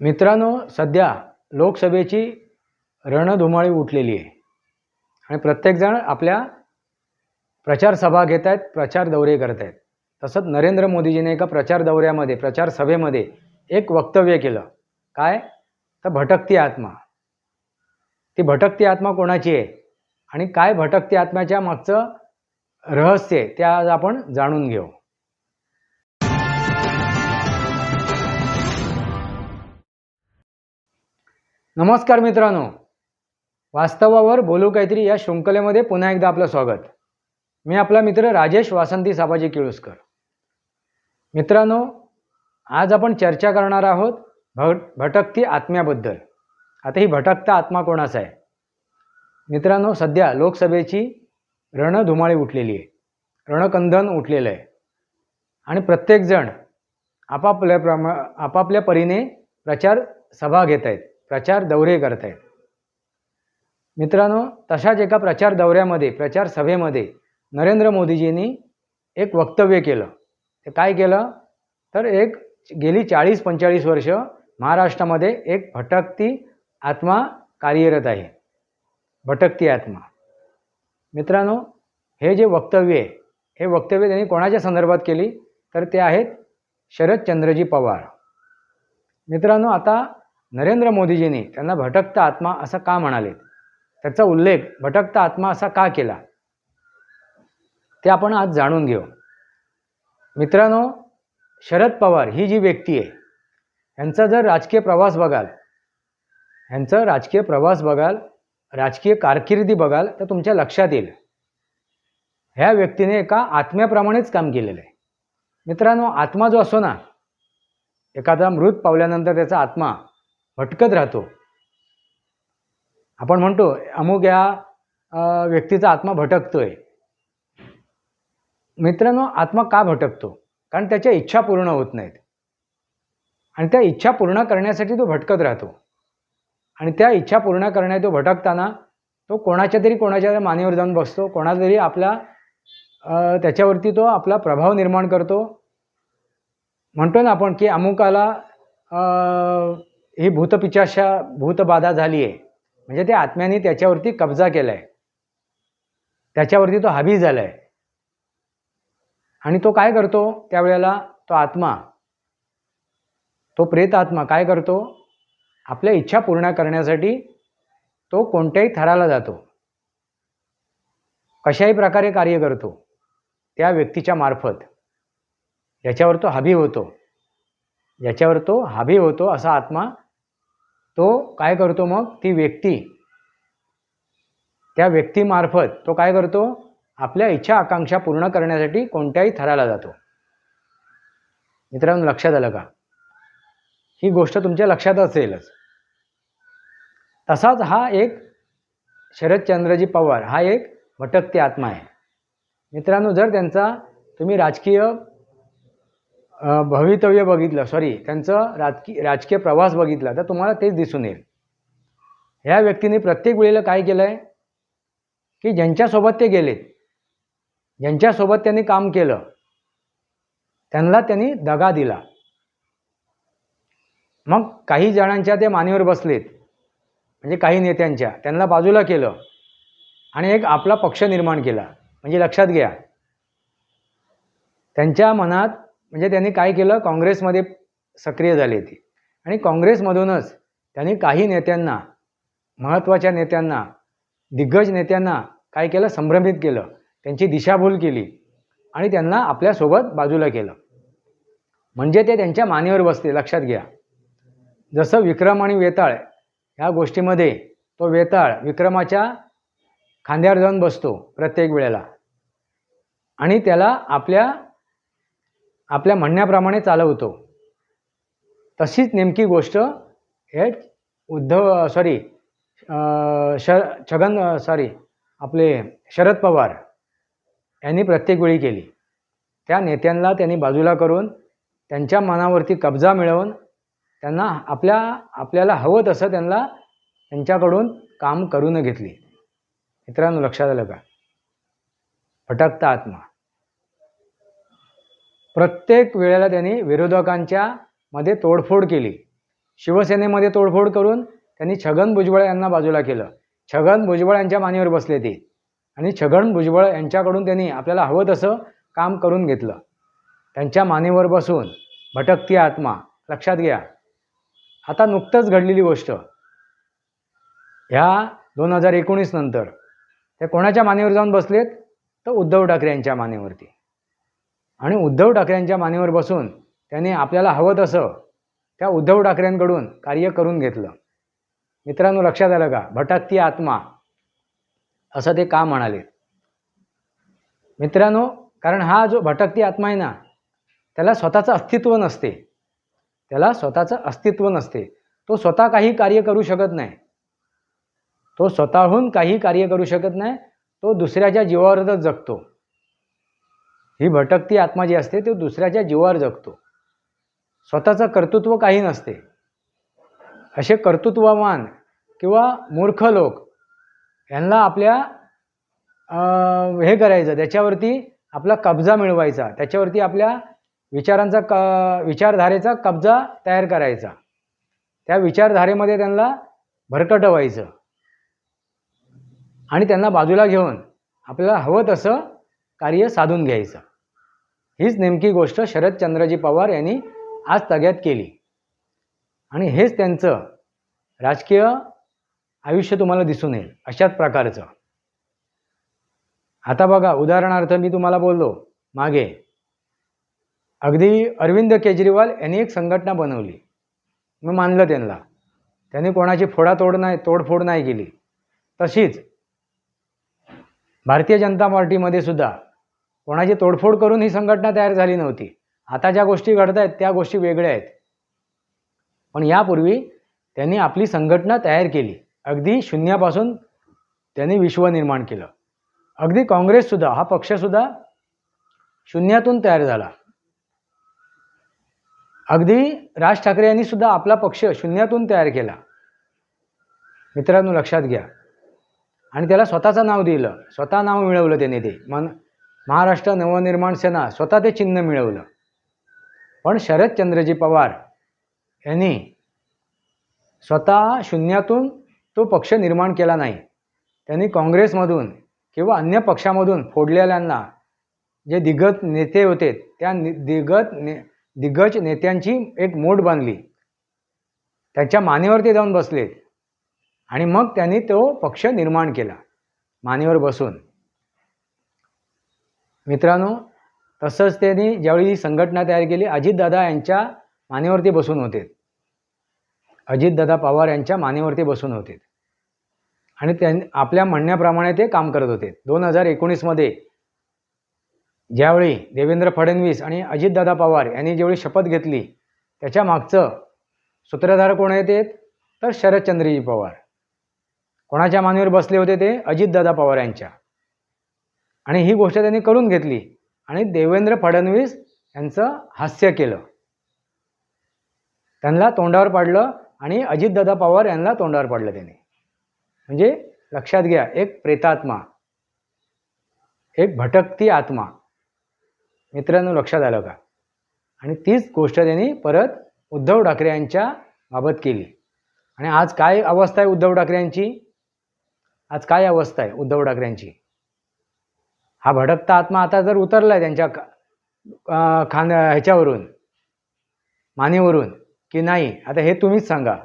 मित्रांनो सध्या लोकसभेची रणधुमाळी उठलेली आहे. आणि प्रत्येकजण आपल्या प्रचार सभा घेत आहेत प्रचार दौरे करत आहेत. तसंच नरेंद्र मोदीजीने एका प्रचार दौऱ्यामध्ये प्रचार सभेमध्ये एक वक्तव्य केलं. काय? तर भटकती आत्मा. ती भटकती आत्मा कोणाची आहे? आणि काय भटकती आत्म्याच्या मागचं रहस्य आहे ते आज आपण जाणून घेऊ. नमस्कार मित्रांनो. वास्तवावर बोलू काहीतरी या शृंखलेमध्ये पुन्हा एकदा आपलं स्वागत. मी आपला मित्र राजेश वासंती साबाजी किळुसकर. मित्रांनो आज आपण चर्चा करणार आहोत भट भटकती आत्म्याबद्दल. आता ही भटकता आत्मा कोणाचा आहे? मित्रांनो सध्या लोकसभेची रणधुमाळी उठलेली आहे. रणकंदन उठलेलं आहे. आणि प्रत्येकजण आपापल्या प्रमा आपापल्या परीने प्रचार सभा घेत आहेत. प्रचार दौरे करत आहेत मित्रांनो तशाच एका प्रचार दौऱ्यामध्ये प्रचार सभेमध्ये नरेंद्र मोदीजींनी एक वक्तव्य केलं. ते काय केलं? तर एक गेली चाळीस पंचेचाळीस वर्ष महाराष्ट्रामध्ये एक भटकती आत्मा कार्यरत आहे. भटकती आत्मा. मित्रांनो हे जे वक्तव्य आहे हे वक्तव्य त्यांनी कोणाच्या संदर्भात केली? तर ते आहेत शरदचंद्रजी पवार. मित्रांनो आता नरेंद्र मोदीजींनी त्यांना भटकता आत्मा असं का म्हणाले? त्याचा उल्लेख भटकता आत्मा असा का केला? ते आपण आज जाणून घेऊ. मित्रांनो शरद पवार ही जी व्यक्ती आहे यांचा जर राजकीय प्रवास बघाल ह्यांचं राजकीय प्रवास बघाल राजकीय कारकिर्दी बघाल तर तुमच्या लक्षात येईल. ह्या व्यक्तीने एका आत्म्याप्रमाणेच काम केलेलं आहे. मित्रांनो आत्मा जो असो ना एखादा मृत पावल्यानंतर त्याचा आत्मा भटकत राहतो. आपण म्हणतो अमुक या व्यक्तीचा आत्मा भटकतोय. मित्रांनो आत्मा का भटकतो? कारण त्याच्या इच्छा पूर्ण होत नाहीत. आणि त्या इच्छा पूर्ण करण्यासाठी तो भटकत राहतो. आणि त्या इच्छा पूर्ण करण्यात तो भटकताना तो कोणाच्या तरी कोणाच्या तरी मानेवर जाऊन बसतो. कोणाला तरी आपला त्याच्यावरती तो आपला प्रभाव निर्माण करतो. म्हणतो ना आपण की अमुकाला ही भूतपिचाशा भूतबाधा झाली आहे म्हणजे त्या आत्म्याने त्याच्यावरती कब्जा केला आहे त्याच्यावरती तो हावी झाला आहे आणि तो काय करतो? त्यावेळेला तो आत्मा तो प्रेत आत्मा काय करतो? आपल्या इच्छा पूर्ण करण्यासाठी तो कोणत्याही थराला जातो. कशाही प्रकारे कार्य करतो त्या व्यक्तीच्या मार्फत. याच्यावर तो हावी होतो. याच्यावर तो हावी होतो असा आत्मा तो काय करतो मग? ती व्यक्ती त्या व्यक्तीमार्फत तो काय करतो? आपल्या इच्छा आकांक्षा पूर्ण करण्यासाठी कोणत्याही थराला जातो. मित्रांनो लक्षात आलं का? ही गोष्ट तुमच्या लक्षात असेलच. तसाच हा एक शरदचंद्रजी पवार हा एक भटकती आत्मा आहे. मित्रांनो जर त्यांचा तुम्ही राजकीय भवितव्य बघितलं सॉरी त्यांचं राजकीय राजकीय प्रवास बघितला तर तुम्हाला तेच दिसून येईल. ह्या व्यक्तीने प्रत्येक वेळेला काय केलं आहे की ज्यांच्यासोबत ते गेलेत ज्यांच्यासोबत त्यांनी काम केलं त्यांना त्यांनी दगा दिला. मग काही जणांच्या ते मानेवर बसलेत म्हणजे काही नेत्यांच्या त्यांना बाजूला केलं आणि एक आपला पक्ष निर्माण केला. म्हणजे लक्षात घ्या. त्यांच्या मनात म्हणजे त्यांनी काय केलं? काँग्रेसमध्ये सक्रिय झाले ते आणि काँग्रेसमधूनच त्यांनी काही नेत्यांना महत्त्वाच्या नेत्यांना दिग्गज नेत्यांना काय केलं? संभ्रमित केलं. त्यांची दिशाभूल केली. आणि त्यांना आपल्यासोबत बाजूला केलं. म्हणजे ते त्यांच्या मानेवर बसते लक्षात घ्या. जसं विक्रम आणि वेताळ ह्या गोष्टीमध्ये तो वेताळ विक्रमाच्या खांद्यावर जाऊन बसतो प्रत्येक वेळेला. आणि त्याला आपल्या आपल्या म्हणण्याप्रमाणे चालवतो. तशीच नेमकी गोष्ट हे उद्धव सॉरी श छगन सॉरी आपले शरद पवार यांनी प्रत्येक वेळी केली. त्या नेत्यांना त्यांनी बाजूला करून त्यांच्या मनावरती कब्जा मिळवून त्यांना आपल्या आपल्याला हवं तसं त्यांना त्यांच्याकडून काम करून घेतली. मित्रांनो लक्षात आलं का? भटकता आत्मा. प्रत्येक वेळेला त्यांनी विरोधकांच्या मध्ये तोडफोड केली. शिवसेनेमध्ये तोडफोड करून त्यांनी छगन भुजबळ यांना बाजूला केलं. छगन भुजबळ यांच्या मानेवर बसले ते. आणि छगन भुजबळ यांच्याकडून त्यांनी आपल्याला हवं तसं काम करून घेतलं. त्यांच्या मानेवर बसून भटकती आत्मा लक्षात घ्या. आता नुकतंच घडलेली गोष्ट. ह्या दोन हजार एकोणीस नंतर ते कोणाच्या मानेवर जाऊन बसलेत? तर उद्धव ठाकरे यांच्या मानेवरती. आणि उद्धव ठाकरेंच्या मानेवर बसून त्यांनी आपल्याला हवं तसं त्या उद्धव ठाकरेंकडून कार्य करून घेतलं. मित्रांनो लक्षात आलं का? भटकती आत्मा. असं ते का म्हणाले? मित्रांनो कारण हा जो भटकती आत्मा आहे ना त्याला स्वतःचं अस्तित्व नसते. त्याला स्वतःचं अस्तित्व नसते. तो स्वतः काही कार्य करू शकत नाही. तो स्वतःहून काही कार्य करू शकत नाही. तो दुसऱ्याच्या जीवावरच जगतो. ही भटकती आत्मा जी असते तो दुसऱ्याच्या जीवावर जगतो. स्वतःचं कर्तृत्व काही नसते. असे कर्तृत्ववान किंवा मूर्ख लोक यांना आपल्या हे करायचं त्याच्यावरती आपला कब्जा मिळवायचा त्याच्यावरती आपल्या विचारांचा क विचारधारेचा कब्जा तयार करायचा. त्या विचारधारेमध्ये त्यांना भरकटवायचं. आणि त्यांना बाजूला घेऊन आपल्याला हवं तसं कार्य साधून घ्यायचं. हीच नेमकी गोष्ट शरदचंद्रजी पवार यांनी आज तग्यात केली. आणि हेच त्यांचं राजकीय आयुष्य तुम्हाला दिसून येईल अशाच प्रकारचं. आता बघा उदाहरणार्थ मी तुम्हाला बोललो मागे. अगदी अरविंद केजरीवाल यांनी एक संघटना बनवली. मी मानलं त्यांना. त्यांनी कोणाची फोडातोड नाही तोडफोड नाही केली. तशीच भारतीय जनता पार्टीमध्ये सुद्धा कोणाची तोडफोड करून ही संघटना तयार झाली नव्हती. आता ज्या गोष्टी घडत आहेत त्या गोष्टी वेगळ्या आहेत. पण यापूर्वी त्यांनी आपली संघटना तयार केली. अगदी शून्यापासून त्यांनी विश्व निर्माण केलं. अगदी काँग्रेससुद्धा हा पक्षसुद्धा शून्यातून तयार झाला. अगदी राज ठाकरे यांनी सुद्धा आपला पक्ष शून्यातून तयार केला. मित्रांनो लक्षात घ्या. आणि त्याला स्वतःचं नाव दिलं. स्वतः नाव मिळवलं त्याने ते. मन महाराष्ट्र नवनिर्माण सेना स्वतः ते चिन्ह मिळवलं. पण शरदचंद्रजी पवार यांनी स्वतः शून्यातून तो पक्ष निर्माण केला नाही. त्यांनी काँग्रेसमधून किंवा अन्य पक्षामधून फोडलेल्यांना जे दिग्गज नेते होते त्या नि दिग्गज ने दिग्गज नेत्यांची एक मोठ बांधली. त्यांच्या मानेवरती जाऊन बसलेत. आणि मग त्यांनी तो पक्ष निर्माण केला. मानेवर बसून. मित्रांनो तसंच त्यांनी ज्यावेळी ही संघटना तयार केली अजितदादा यांच्या मानेवरती बसून होते. अजितदादा पवार यांच्या मानेवरती बसून होते. आणि त्यां आपल्या म्हणण्याप्रमाणे ते काम करत होते. दोन हजार एकोणीसमध्ये ज्यावेळी देवेंद्र फडणवीस आणि अजितदादा पवार यांनी ज्यावेळी शपथ घेतली त्याच्या मागचं सूत्रधार कोण आहेत तर शरदचंद्रजी पवार. कोणाच्या मानेवर बसले होते ते? अजितदादा पवार यांच्या. आणि ही गोष्ट त्यांनी करून घेतली. आणि देवेंद्र फडणवीस यांचं हास्य केलं. त्यांना तोंडावर पाडलं आणि अजितदादा पवार यांना तोंडावर पाडलं त्यांनी. म्हणजे लक्षात घ्या एक प्रेतात्मा एक भटकती आत्मा. मित्रांनो लक्षात आलं का? आणि तीच गोष्ट त्यांनी परत उद्धव ठाकरे यांच्या बाबत केली. आणि आज काय अवस्था आहे उद्धव ठाकरे यांची? आज काय अवस्था आहे उद्धव ठाकरेंची हा भडकता आत्मा आता जर उतरला आहे त्यांच्या खान ह्याच्यावरून मानेवरून की नाही आता हे तुम्हीच सांगा.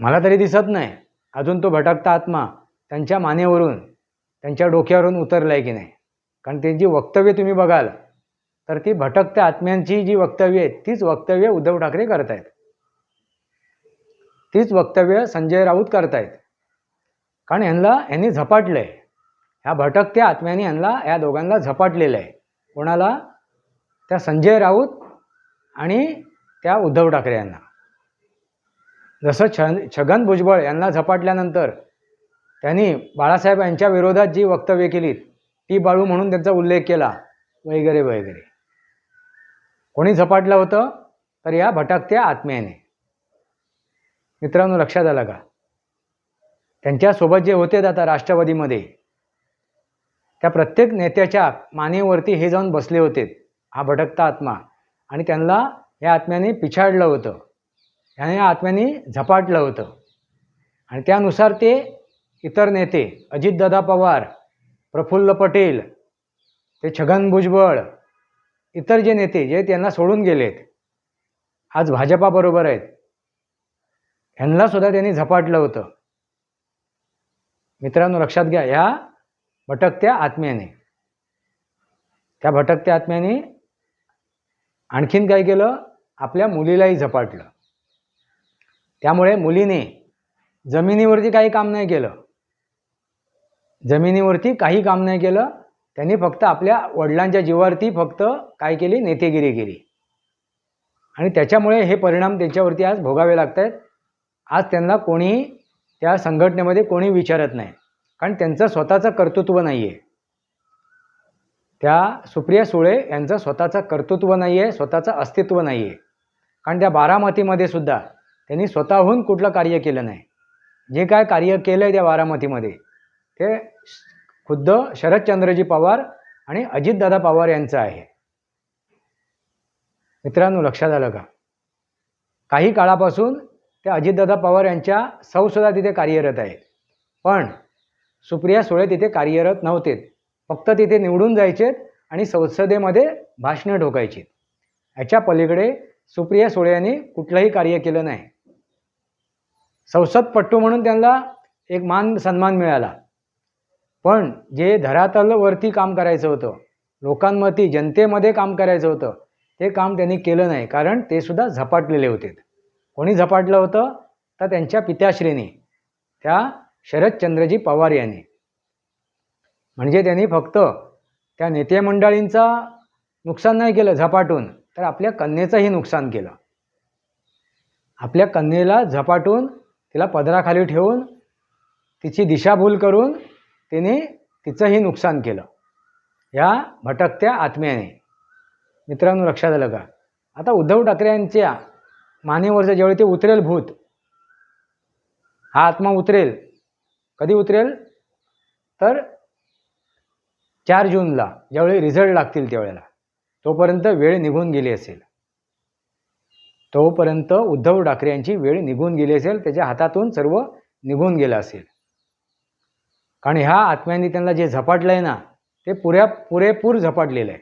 मला तरी दिसत नाही अजून तो भटकता आत्मा त्यांच्या मानेवरून त्यांच्या डोक्यावरून उतरला आहे की नाही. कारण त्यांची वक्तव्य तुम्ही बघाल तर ती भटकत्या आत्म्यांची जी वक्तव्य आहेत तीच वक्तव्य उद्धव ठाकरे करत आहेत तीच वक्तव्य संजय राऊत करतायत. कारण यांना यांनी झपाटलं आहे ह्या भटकत्या आत्म्याने यांना या दोघांना झपाटलेलं आहे. कोणाला? त्या संजय राऊत आणि त्या उद्धव ठाकरे यांना. जसं छ छगन भुजबळ यांना झपाटल्यानंतर त्यांनी बाळासाहेब यांच्या विरोधात जी वक्तव्य केली ती बाळू म्हणून त्यांचा उल्लेख केला वगैरे वगैरे. कोणी झपाटलं होतं? तर या भटकत्या आत्म्याने. मित्रांनो लक्षात आलं का? त्यांच्यासोबत जे होते आता राष्ट्रवादीमध्ये. त्या प्रत्येक नेत्याच्या मानेवरती हे जाऊन बसले होते. हा भटकता आत्मा. आणि त्यांना या आत्म्याने पिछाडलं होतं. ह्याने या आत्म्याने झपाटलं होतं. आणि त्यानुसार ते इतर नेते अजितदादा पवार प्रफुल्ल पटेल ते छगन भुजबळ इतर जे नेते जे त्यांना सोडून गेलेत आज भाजपाबरोबर आहेत. ह्यांनासुद्धा त्यांनी झपाटलं होतं. मित्रांनो लक्षात घ्या ह्या भटकत्या आत्म्याने. त्या भटकत्या आत्म्याने आणखीन काय केलं? आपल्या मुलीलाही झपाटलं. त्यामुळे मुलीने जमिनीवरती काही काम नाही केलं. जमिनीवरती काही काम नाही केलं. त्यांनी फक्त आपल्या वडिलांच्या जीवावरती फक्त काय केली? नेतेगिरी केली. आणि त्याच्यामुळे हे परिणाम त्यांच्यावरती आज भोगावे लागत आहेत आज त्यांना कोणी त्या संघटनेमध्ये कोणी विचारत नाही. कारण त्यांचं स्वतःचं कर्तृत्व नाही आहे त्या सुप्रिया सुळे यांचं स्वतःचं कर्तृत्व नाही आहे स्वतःचं अस्तित्व नाही आहे कारण त्या बारामतीमध्ये सुद्धा त्यांनी स्वतःहून कुठलं कार्य केलं नाही. जे काय कार्य केलं आहे त्या बारामतीमध्ये ते खुद्द शरदचंद्रजी पवार आणि अजितदादा पवार यांचं आहे. मित्रांनो लक्षात आलं का? काही काळापासून ते अजितदादा पवार यांच्या सौसुद्धा तिथे कार्यरत आहेत. पण सुप्रिया सुळे तिथे कार्यरत नव्हते. फक्त तिथे निवडून जायचेत आणि संसदेमध्ये भाषणं ठोकायची याच्या पलीकडे सुप्रिया सुळे यांनी कुठलंही कार्य केलं नाही. संसदपट्टू म्हणून त्यांना एक मान सन्मान मिळाला. पण जे धरातलवरती काम करायचं होतं लोकांमध्ये जनतेमध्ये काम करायचं होतं ते काम त्यांनी केलं नाही कारण ते सुद्धा झपाटलेले होते. कोणी झपाटलं होतं? तर त्यांच्या पित्याश्रीने. त्या शरदचंद्रजी पवार यांनी. म्हणजे त्यांनी फक्त त्या नेते मंडळींचा नुकसान नाही केलं झपाटून तर आपल्या कन्येचंही नुकसान केलं. आपल्या कन्येला झपाटून तिला पदराखाली ठेवून तिची दिशाभूल करून तिने तिचंही नुकसान केलं. या भटकत्या आत्म्याने. मित्रांनो लक्षात आलं का? आता उद्धव ठाकरे यांच्या मानेवरचं जेवढे ते उतरेल भूत हा आत्मा उतरेल. कधी उतरेल? तर चार जूनला ज्यावेळी रिझल्ट लागतील त्यावेळेला. तोपर्यंत वेळ निघून गेली असेल. तोपर्यंत उद्धव ठाकरे यांची वेळ निघून गेली असेल त्याच्या हातातून सर्व निघून गेलं असेल. कारण ह्या आत्म्यांनी त्यांना जे झपाटलं आहे ना ते पुऱ्या पुरेपूर झपाटलेलं आहे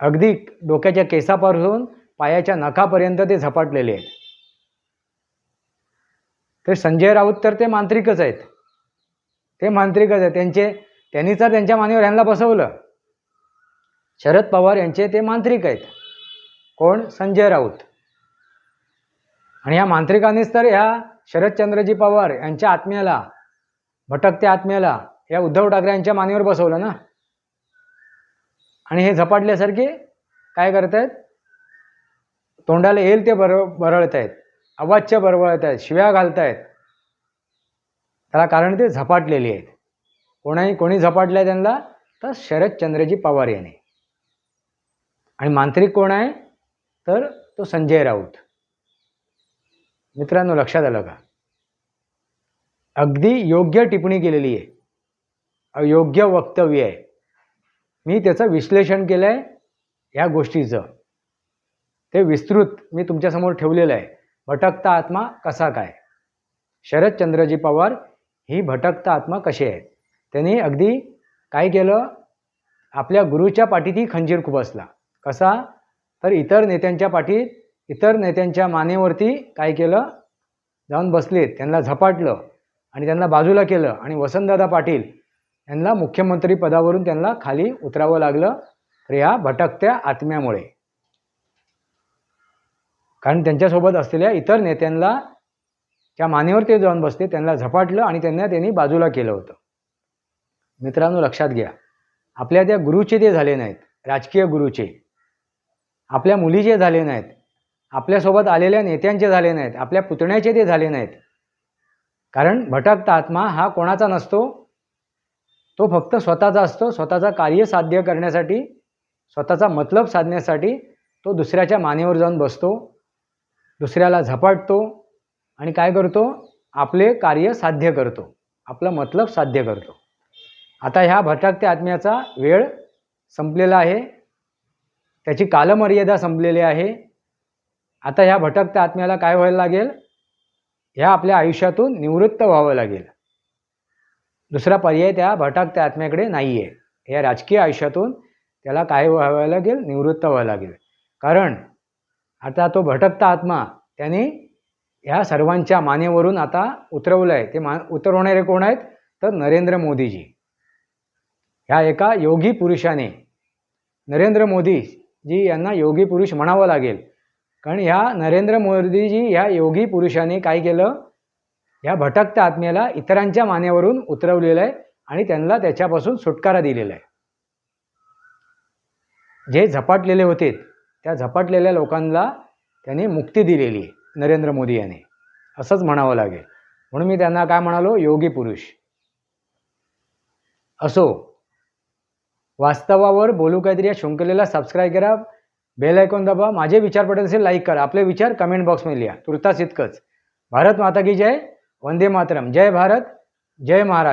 अगदी डोक्याच्या केसापासून पायाच्या नखापर्यंत ते झपाटलेले आहेत. तर संजय राऊत तर ते मांत्रिकच आहेत. ते मांत्रिकच आहेत. त्यांचे त्यांनी तर त्यांच्या मानेवर ह्यांना बसवलं. शरद पवार यांचे ते मांत्रिक आहेत. कोण? संजय राऊत. आणि ह्या मांत्रिकांनीच तर ह्या शरदचंद्रजी पवार यांच्या आत्म्याला भटकत्या आत्म्याला या उद्धव ठाकरे यांच्या मानेवर बसवलं ना? आणि हे झपाटल्यासारखे काय करत आहेत तोंडाला येईल ते बर बरळत आहेत अवाच्य बरबळत आहेत शिव्या घालतायत. त्याला कारण ते झपाटलेली आहेत. कोणाही कोणी झपाटलं त्यांना तर शरदचंद्रजी पवार यांनी. आणि मांत्रिक कोण आहे? तर तो संजय राऊत. मित्रांनो लक्षात आलं का? अगदी योग्य टिप्पणी केलेली आहे. अयोग्य वक्तव्य आहे. मी त्याचं विश्लेषण केलं आहे ह्या गोष्टीचं. ते विस्तृत मी तुमच्यासमोर ठेवलेलं आहे. भटकता आत्मा कसा काय? शरदचंद्रजी पवार ही भटकता आत्मा कशी आहे? त्यांनी अगदी काय केलं? आपल्या गुरुच्या पाठीतही खंजीर खुपसला कसा? तर इतर नेत्यांच्या पाठीत इतर नेत्यांच्या मानेवरती काय केलं? जाऊन बसलेत. त्यांना झपाटलं आणि त्यांना बाजूला केलं आणि वसंतदादा पाटील यांना मुख्यमंत्री पदावरून त्यांना खाली उतरावं लागलं. तर ह्या भटकत्या आत्म्यामुळे. कारण त्यांच्यासोबत असलेल्या इतर नेत्यांना त्या मानेवर ते जाऊन बसते त्यांना झपाटलं आणि त्यांना त्यांनी बाजूला केलं होतं. मित्रांनो लक्षात घ्या. आपल्या त्या गुरुचे ते झाले नाहीत. राजकीय गुरुचे. आपल्या मुलीचे झाले नाहीत. आपल्यासोबत आलेल्या नेत्यांचे झाले नाहीत. आपल्या पुतण्याचे ते झाले नाहीत. कारण भटकता आत्मा हा कोणाचा नसतो? तो फक्त स्वतःचा असतो. स्वतःचा कार्य साध्य करण्यासाठी स्वतःचा मतलब साधण्यासाठी तो दुसऱ्याच्या मानेवर जाऊन बसतो. दुसऱ्याला झपाटतो आणि काय करतो? आपले कार्य साध्य करतो. आपलं मतलब साध्य करतो. आता ह्या भटकत्या आत्म्याचा वेळ संपलेला आहे. त्याची कालमर्यादा संपलेली आहे. आता ह्या भटकत्या आत्म्याला काय व्हायला लागेल? ह्या आपल्या आयुष्यातून निवृत्त व्हावं लागेल. दुसरा पर्याय त्या भटकत्या आत्म्याकडे नाही आहे या राजकीय आयुष्यातून त्याला काय व्हावं लागेल? निवृत्त व्हावं लागेल. कारण आता तो भटकता आत्मा त्याने ह्या सर्वांच्या मानेवरून आता उतरवलं आहे ते मा उतरवणारे कोण आहेत? तर नरेंद्र मोदीजी. ह्या एका योगी पुरुषाने. नरेंद्र मोदी जी यांना योगी पुरुष म्हणावं लागेल. कारण ह्या नरेंद्र मोदीजी ह्या योगी पुरुषाने काय केलं? ह्या भटकत्या आत्म्याला इतरांच्या मानेवरून उतरवलेलं आहे आणि त्यांना त्याच्यापासून सुटकारा दिलेला आहे जे झपाटलेले होते त्या झपाटलेल्या लोकांना त्यांनी मुक्ती दिलेली आहे नरेंद्र मोदी यांनी. असंच म्हणावं लागेल. म्हणून मी त्यांना काय म्हणालो? योगी पुरुष. असो वास्तवावर बोलू काहीतरी या शृंखलेला सबस्क्राईब करा बेल ऐकून दाबा माझे विचार पडत असेल लाईक करा. आपले विचार कमेंट बॉक्समध्ये लिहा. तुर्तास इतकंच. भारत माता की जय. वंदे मातरम. जय भारत जय महाराष्ट्र.